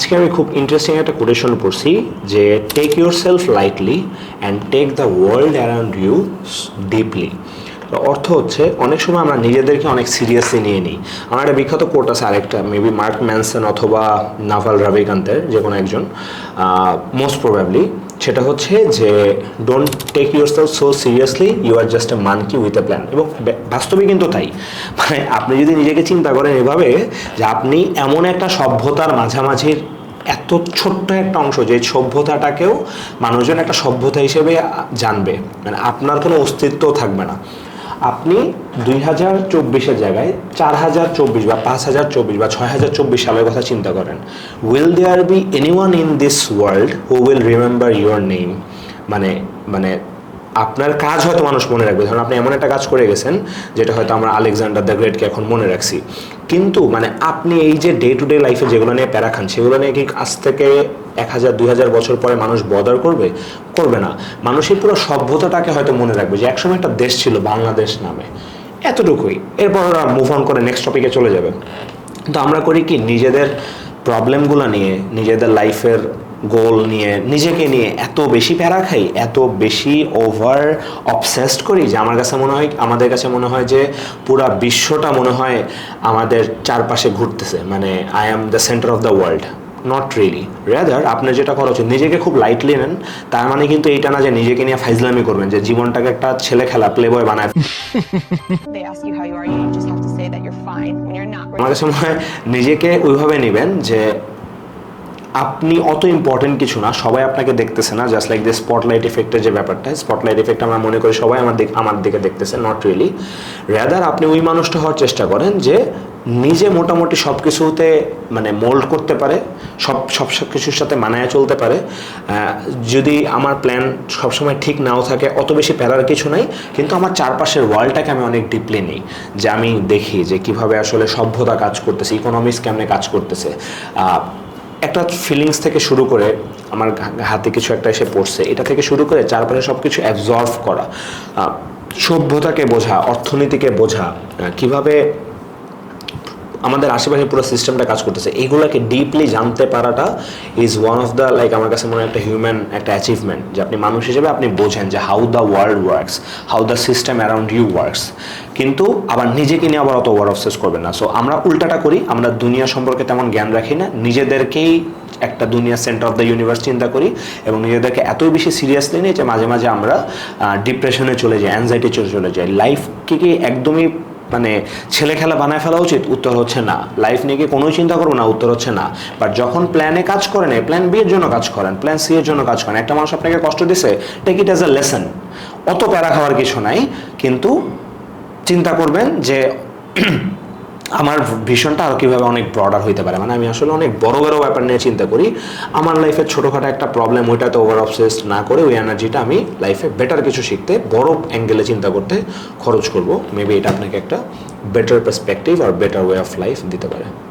আজকে আমি খুব ইন্টারেস্টিং একটা কোটেশন পড়ছি যে take yourself lightly and take the world around you deeply অর্থ হচ্ছে, অনেক সময় আমরা নিজেদেরকে অনেক সিরিয়াসলি নিয়ে নিই। আমার একটা বিখ্যাত কোর্ট আছে আরেকটা মেবি মার্ক ম্যানসন অথবা নাভাল রাভিকান্তের যে কোনো একজন মোস্ট প্রবাবলি সেটা হচ্ছে যে don't take yourself so seriously you are just a monkey with a plan এবং বাস্তবে কিন্তু তাই। মানে আপনি যদি নিজেকে চিন্তা করেন এভাবে, যে আপনি এমন একটা সভ্যতার মাঝামাঝির এত ছোট্ট একটা অংশ, যে সভ্যতাটাকেও মানুষজন একটা সভ্যতা হিসেবে জানবে। মানে আপনার কোনো অস্তিত্ব থাকবে না। আপনি দুই হাজার চব্বিশের জায়গায় চার হাজার চব্বিশ বা পাঁচ হাজার চব্বিশ বা ছয় হাজার চব্বিশ সালের কথা চিন্তা করেন। Will there be any one in this world who will remember your name মানে মানে আপনার কাজ হয়তো মানুষ মনে রাখবে। ধরুন আপনি এমন একটা কাজ করে গেছেন, যেটা হয়তো আমরা আলেকজান্ডার দ্য গ্রেটকে এখন মনে রাখছি। কিন্তু মানে আপনি এই যে ডে টু ডে লাইফে যেগুলো নিয়ে প্যারা খান, সেগুলো নিয়ে কি আজ থেকে এক হাজার, দুই হাজার বছর পরে মানুষ বদার করবে? করবে না। মানুষের পুরো সভ্যতাটাকে হয়তো মনে রাখবে যে একসময় একটা দেশ ছিল বাংলাদেশ নামে। এতটুকুই। এরপর ওরা মুভ অন করে নেক্সট টপিকে চলে যাবে। তো আমরা করি কি, নিজেদের প্রবলেমগুলো নিয়ে, নিজেদের লাইফের গোল নিয়ে, নিজেকে নিয়ে এত বেশি প্যারা খাই, এত বেশি ওভার অবসেসড করি যে আমার কাছে মনে হয়, আমাদের কাছে মনে হয় যে পুরা বিশ্বটা মনে হয় আমাদের চারপাশে ঘুরতেছে। মানে I am the centre of the world not really rather আপনার যেটা করা উচিত নিজেকে খুব লাইটলি নেন তার মানে কিন্তু এইটা না যে নিজেকে নিয়ে ফাইজলামি করবেন যে জীবনটাকে একটা ছেলে খেলা প্লে বয় বানায়. আমার কাছে মনে হয় নিজেকে ওইভাবে নেবেন যে আপনি অত ইম্পর্টেন্ট কিছু না, সবাই আপনাকে দেখতেছে না জাস্ট লাইক দ্য স্পটলাইট ইফেক্টের যে ব্যাপারটা স্পটলাইট ইফেক্ট আমরা মনে করি সবাই আমার দিক আমার দিকে দেখতেছে নট রিয়েলি রেদার আপনি ওই মানুষটা হওয়ার চেষ্টা করেন যে নিজে মোটামুটি সব কিছুতে মানে মোল্ড করতে পারে, সব সব সব কিছুর সাথে মানায় চলতে পারে। যদি আমার প্ল্যান সবসময় ঠিক নাও থাকে, অত বেশি প্যারার কিছু নাই, কিন্তু আমার চারপাশের ওয়ার্ল্ডটাকে আমি অনেক ডিপলি নিই, যে আমি দেখি যে কীভাবে আসলে সভ্যতা কাজ করতেছে ইকোনমিক্স কেমনে কাজ করতেছে। একটা ফিলিংস থেকে শুরু করে আমার হাতে কিছু একটা এসে পড়ছে, এটা থেকে শুরু করে চারপাশে সব কিছু অ্যাবজর্ভ করা সভ্যতাকে বোঝা, অর্থনীতিকে বোঝা কীভাবে আমাদের আশেপাশে পুরো সিস্টেমটা কাজ করতেছে। এইগুলোকে ডিপলি জানতে পারাটা is one of the like আমার কাছে মনে হয় একটা হিউম্যান একটা অ্যাচিভমেন্ট যে আপনি মানুষ হিসেবে আপনি বোঝেন যে how the world works how the system around you works কিন্তু আবার নিজেকে নিয়ে আবার অত ওভার অবসেস করবেন না। সো আমরা উল্টাটা করি, আমরা দুনিয়া সম্পর্কে তেমন জ্ঞান রাখি না। নিজেদেরকেই একটা দুনিয়া সেন্টার অফ দ্য ইউনিভার্স চিন্তা করি এবং নিজেদেরকে এতই বেশি সিরিয়াসলি নিই যে মাঝে মাঝে আমরা ডিপ্রেশনে চলে যাই অ্যাংজাইটি চলে চলে যাই। লাইফকে কি একদমই মানে ছেলে খেলা বানায় ফেলা উচিত? উত্তর হচ্ছে না। লাইফ নিয়ে কোনো চিন্তা করব না, উত্তর হচ্ছে না। বাট যখন প্ল্যানে কাজ করেন প্ল্যান বি এর জন্য কাজ করেন প্ল্যান সি এর জন্য কাজ করেন, একটা মানুষ আপনাকে কষ্ট দিছে take it as a lesson অত প্যারা খাওয়ার কিছু নাই, কিন্তু চিন্তা করবেন যে আমার ভীষণটা আরও কীভাবে অনেক ব্রডার হইতে পারে? মানে আমি আসলে অনেক বড় বড় ব্যাপার নিয়ে চিন্তা করি। আমার লাইফের ছোটোখাটো একটা প্রবলেম ওইটাতে ওভার অবসেস না করে ওই এনার্জিটা আমি লাইফে বেটার কিছু শিখতে, বড় অ্যাঙ্গেলে চিন্তা করতে খরচ করব। মেবি এটা আপনাকে একটা বেটার পার্সপেক্টিভ আর বেটার ওয়ে অফ লাইফ দিতে পারে।